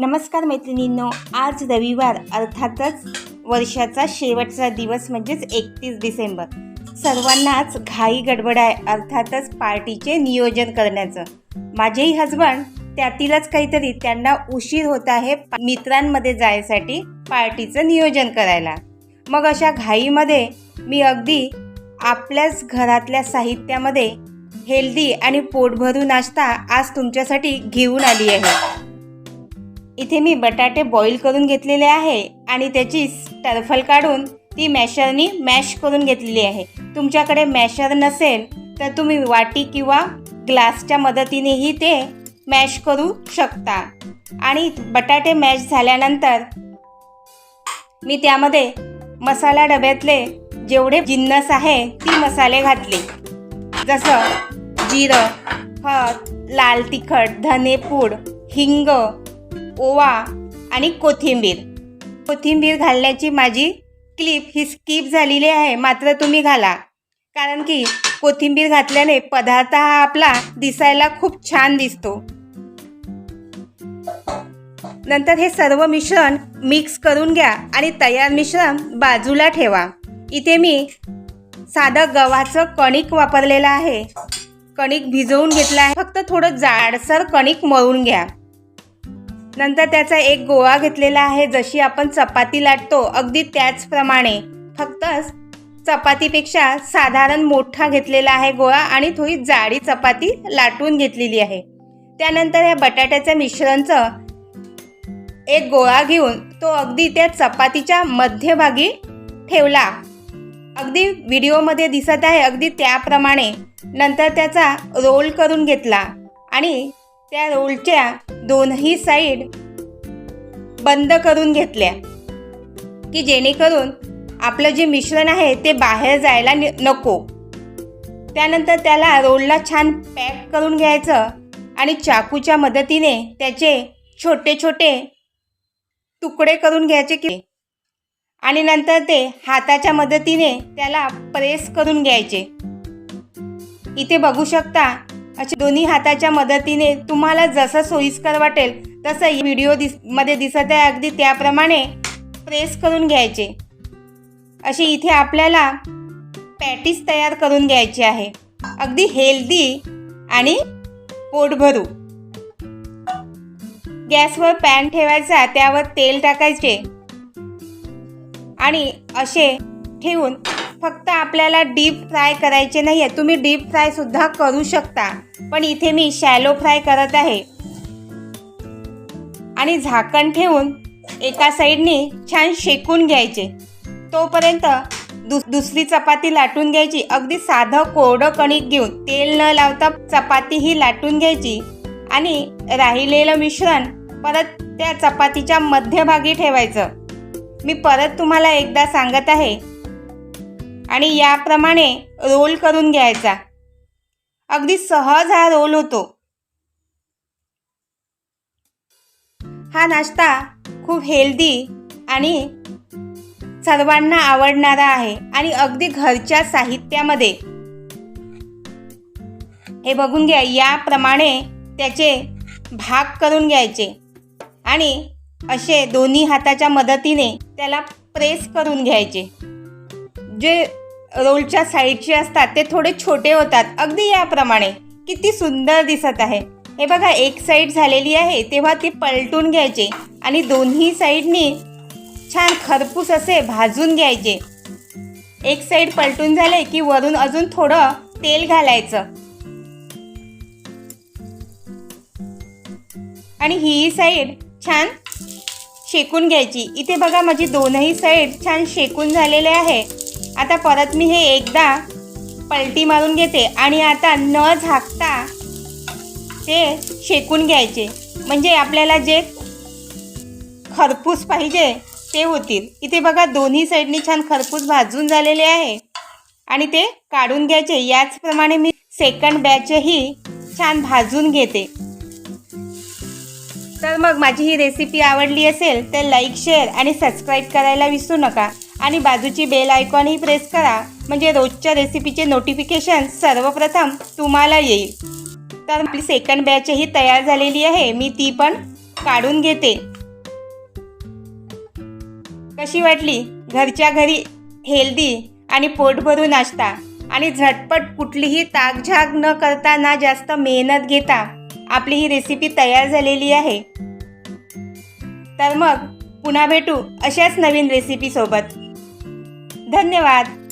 नमस्कार मैत्रिणींनो आज रविवार अर्थातच वर्षाचा शेवटचा दिवस म्हणजेच एकतीस डिसेंबर. सर्वांनाच घाई गडबड आहे अर्थातच पार्टीचे नियोजन करण्याचं. माझेही हजबंड त्यातीलच काहीतरी त्यांना उशीर होत आहे मित्रांमध्ये जायसाठी पार्टीचं नियोजन करायला. मग अशा घाईमध्ये मी अगदी आपल्याच घरातल्या साहित्यामध्ये हेल्दी आणि पोटभरू नाश्ता आज तुमच्यासाठी घेऊन आली आहे. इथे मी बटाटे बॉईल करून घेतलेले आहे आणि त्याची टरफल काढून ती मॅशरनी मॅश करून घेतलेली आहे. तुमच्याकडे मॅशर नसेल तर तुम्ही वाटी किंवा ग्लासच्या मदतीनेही ते मॅश करू शकता. आणि बटाटे मॅश झाल्यानंतर मी त्यामध्ये मसाला डब्यातले जेवढे जिन्नस आहे ती मसाले घातले. जसं जिरं हळद लाल तिखट धनेपूड हिंग ओवा आणि कोथिंबीर. कोथिंबीर घालण्याची माझी क्लिप ही स्किप झालेली आहे मात्र तुम्ही घाला. कारण की कोथिंबीर घातल्याने पदार्थ हा आपला दिसायला खूप छान दिसतो. नंतर हे सर्व मिश्रण मिक्स करून घ्या आणि तयार मिश्रण बाजूला ठेवा. इथे मी साधं गव्हाचं कणिक वापरलेलं आहे. कणिक भिजवून घेतलं आहे. फक्त थोडं जाडसर कणिक मळून घ्या. नंतर त्याचा एक गोळा घेतलेला आहे जशी आपण चपाती लाटतो अगदी त्याचप्रमाणे. फक्त चपातीपेक्षा साधारण मोठा घेतलेला आहे गोळा आणि थोडी जाडी चपाती लाटून घेतलेली आहे. त्यानंतर या बटाट्याच्या मिश्रणचं एक गोळा घेऊन तो अगदी त्या चपातीच्या मध्यभागी ठेवला. अगदी व्हिडिओमध्ये दिसत आहे अगदी त्याप्रमाणे. नंतर त्याचा रोल करून घेतला आणि त्या रोलच्या दोनही साईड बंद करून घेतल्या की जेणेकरून आपलं जे मिश्रण आहे ते बाहेर जायला नि- नको. त्यानंतर त्याला रोलला छान पॅक करून घ्यायचं आणि चाकूच्या मदतीने त्याचे छोटे छोटे तुकडे करून घ्यायचे की आणि नंतर ते हाताच्या मदतीने त्याला प्रेस करून घ्यायचे. इथे बघू शकता अशा दोन्ही हाताच्या मदतीने तुम्हाला जसं सोयीस्कर वाटेल तसं व्हिडिओ दिसमध्ये दिसत आहे. अगदी त्याप्रमाणे प्रेस करून घ्यायचे. अशी इथे आपल्याला पॅटीस तयार करून घ्यायची आहे. अगदी हेल्दी आणि पोटभरू गॅसवर पॅन ठेवायचा त्यावर तेल टाकायचे. आणि असे ठेवून फक्त आपल्याला डीप फ्राय करायचे नाही आहे तुम्ही डीप फ्रायसुद्धा करू शकता. पण इथे मी शॅलो फ्राय करत आहे. आणि झाकण ठेवून एका साईडने छान शेकून घ्यायचे. तोपर्यंत दुस दुसरी चपाती लाटून घ्यायची. अगदी साधं कोरडं कणिक घेऊन तेल न लावता चपाती ही लाटून घ्यायची. आणि राहिलेलं मिश्रण परत त्या चपातीच्या मध्यभागी ठेवायचं. मी परत तुम्हाला एकदा सांगत आहे आणि याप्रमाणे रोल करून घ्यायचा. अगदी सहज हा रोल होतो. हा नाश्ता खूप हेल्दी आणि सर्वांना आवडणारा आहे आणि अगदी घरच्या साहित्यामध्ये. हे बघून घ्या याप्रमाणे त्याचे भाग करून घ्यायचे आणि असे दोन्ही हाताच्या मदतीने त्याला प्रेस करून घ्यायचे. जे रोलच्या साईडचे असतात ते थोडे छोटे होतात. अगदी याप्रमाणे. किती सुंदर दिसत आहे. हे बघा एक साईड झालेली आहे तेव्हा ती पलटून घ्यायचे आणि दोन्ही साईडनी छान खरपूस असे भाजून घ्यायचे. एक साईड पलटून झाले की वरून अजून थोडं तेल घालायचं. आणि ही साईड छान शेकून घ्यायची. इथे बघा माझी दोनही साईड छान शेकून झालेले आहे. आता परत मी हे एकदा पलटी मारून घेते आणि आता न झाकता ते शेकून घ्यायचे. म्हणजे आपल्याला जे खरपूस पाहिजे ते होतील. इथे बघा दोन्ही साईडनी छान खरपूस भाजून झालेले आहे. आणि ते काढून घ्यायचे. याचप्रमाणे मी सेकंड बॅचही छान भाजून घेते. तर मग माझी ही रेसिपी आवडली असेल तर लाईक शेअर आणि सबस्क्राईब करायला विसरू नका. आणि बाजूची बेल आयकॉनही प्रेस करा. म्हणजे रोजच्या रेसिपीचे नोटिफिकेशन सर्वप्रथम तुम्हाला येईल. तर आपली सेकंड बॅचही तयार झालेली आहे. मी ती पण काढून घेते. कशी वाटली? घरच्या घरी हेल्दी आणि पोट भरून नाश्ता. आणि झटपट कुठलीही ताकझाक न करता ना जास्त मेहनत घेता आपली ही रेसिपी तयार झालेली आहे. तर मग पुन्हा भेटू अशाच नवीन रेसिपीसोबत धन्यवाद.